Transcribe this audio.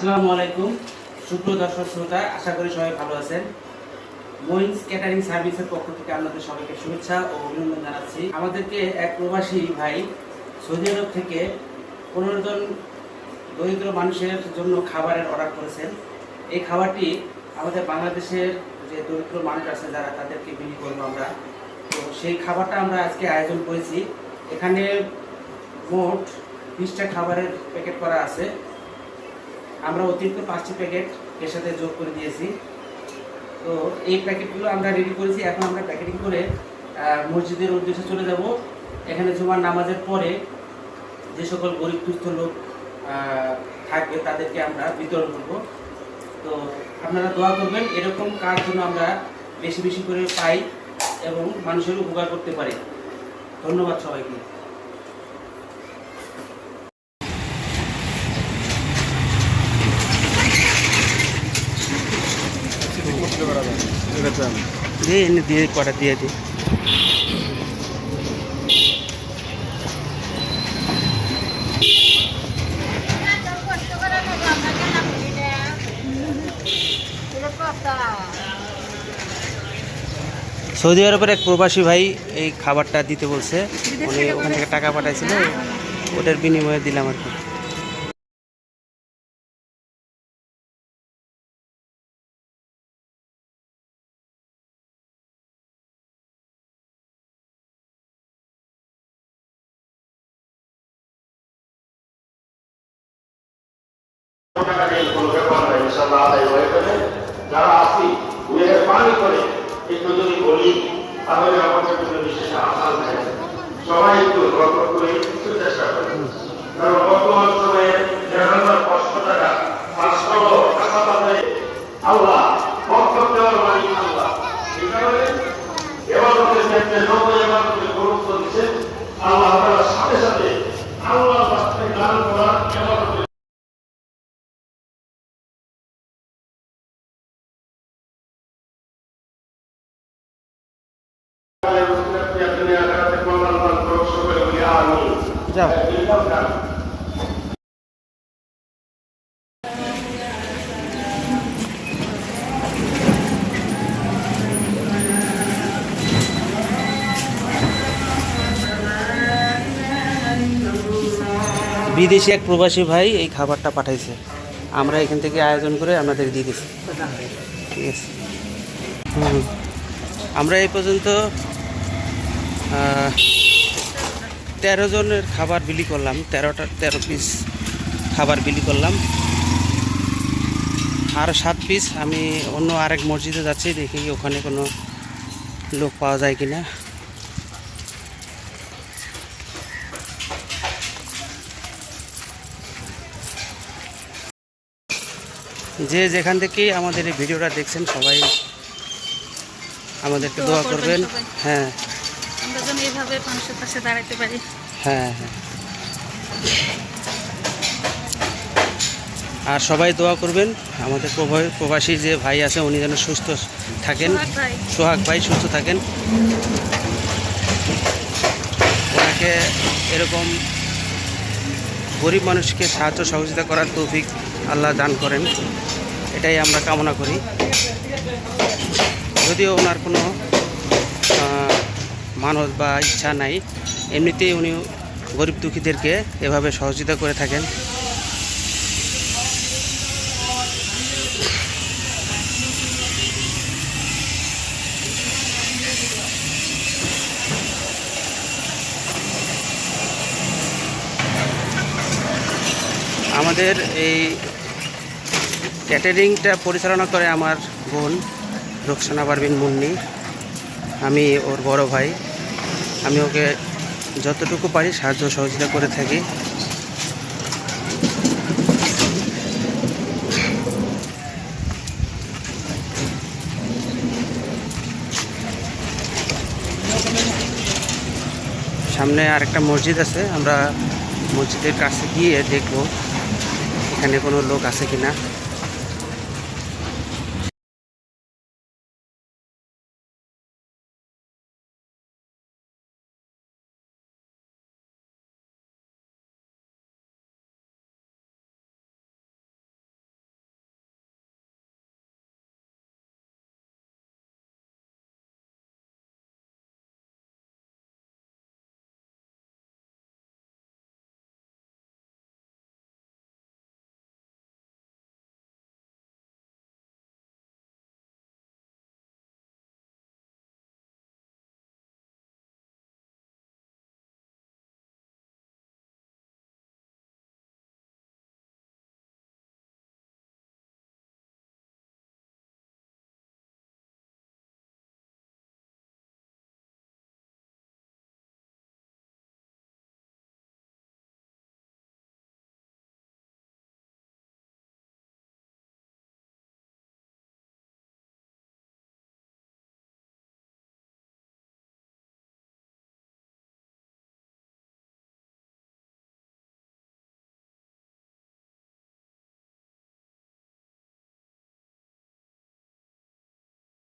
আসসালামু আলাইকুম। সুপ্রিয় দর্শক শ্রোতা, আশা করি সবাই ভালো আছেন। মহিন্স ক্যাটারিং সার্ভিসের পক্ষ থেকে আপনাদের সবাইকে শুভেচ্ছা ও অভিনন্দন জানাচ্ছি। আমাদেরকে এক প্রবাসী ভাই সৌদি আরব থেকে পনেরো জন দরিদ্র মানুষের জন্য খাবারের অর্ডার করেছেন। এই খাবারটি আমাদের বাংলাদেশের যে দরিদ্র মানুষ আছে যারা, তাদেরকে বিলি করব আমরা। তো সেই খাবারটা আমরা আজকে আয়োজন করেছি। এখানে মোট বিশটা খাবারের প্যাকেট করা আছে। আমরা অতিরিক্ত পাঁচটি প্যাকেট এর সাথে যোগ করে দিয়েছি। তো এই প্যাকেটগুলো আমরা রেডি করেছি। এখন আমরা প্যাকেটিং করে মসজিদের উদ্দেশ্যে চলে যাব। এখানে জুমার নামাজের পরে যে সকল গরিব দুস্থ লোক থাকবে তাদেরকে আমরা বিতরণ করব। তো আপনারা দোয়া করবেন, এরকম কাজ যেন আমরা বেশি বেশি করে পাই এবং মানুষের উপকার করতে পারি। ধন্যবাদ সবাইকে। দিয়ে এনে দিয়ে কটা দিয়ে দিই। সৌদি আরবের এক প্রবাসী ভাই এই খাবারটা দিতে বলছে। উনি ওখান থেকে টাকা পাঠাইছিল। ওটার বিনিময়ে দিলাম আর কি। কোনো ব্যাপার নয় ইনশাল্লাহ আদায় হয়ে যাবে যারা আসি মেহরবানি করে একটু যদি বলি, তাহলে আমাদের জন্য বিশেষ আসান সবাই একটু করে একটু চেষ্টা করে কারণ বর্তমান সময়ে দেড় হাজার পাঁচশো টাকা পাঁচশো টাকা পাবে আল্লাহ বক্তব্য দেওয়ার মালিক আল্লাহ এই কারণে এবাদতের ক্ষেত্রে যত এবাদতের গুরুত্ব দিচ্ছে আল্লাহ তাআলার সাথে সাথে আল্লাহ রাস্তায় দান করা এবাদতের দুনিয়া আখেরাতে কল্যাণ দান করুক সকলে বলি আমিন বিদেশি এক প্রবাসী ভাই এই খাবারটা পাঠাইছে। আমরা এখান থেকে আয়োজন করে আমাদের দিয়ে দিচ্ছি ঠিক আছে। হুম। আমরা এই পর্যন্ত তেরো জনের খাবার বিলি করলাম, তেরোটা, তেরো পিস খাবার বিলি করলাম। আর সাত পিস আমি অন্য আরেক মসজিদে যাচ্ছি, দেখি ওখানে কোনো লোক পাওয়া যায় কি না যে যেখান থেকেই আমাদের এই ভিডিওটা দেখছেন, সবাই আমাদেরকে দোয়া করবেন হ্যাঁ। আমরা যেন এইভাবে মানুষের পাশে দাঁড়াতে পারি। হ্যাঁ হ্যাঁ। আর সবাই দোয়া করবেন। আমাদের প্রবাসী যে ভাই আছে উনি যেন সুস্থ থাকেন। সোহাগ ভাই সুস্থ থাকেন। ওনাকে এরকম গরিব মানুষকে সাহায্য সহযোগিতা করার তৌফিক আল্লাহ দান করেন। এটাই আমরা কামনা করি। যদিও ওনার কোনো মানত বা ইচ্ছা নাই, এমনিতেই উনি গরিব দুঃখীদেরকে এভাবে সহযোগিতা করে থাকেন। আমাদের এই ক্যাটারিংটা পরিচালনা করে আমার বোন। রোকসানা পারবিন মুন্নি। আমি ওর বড় ভাই। আমি ওকে যতটুকু পারি সাহায্য সহযোগিতা করে থাকি। সামনে আরেকটা মসজিদ আছে। আমরা মসজিদের কাছে গিয়ে দেখব এখানে কোনো লোক আছে কিনা।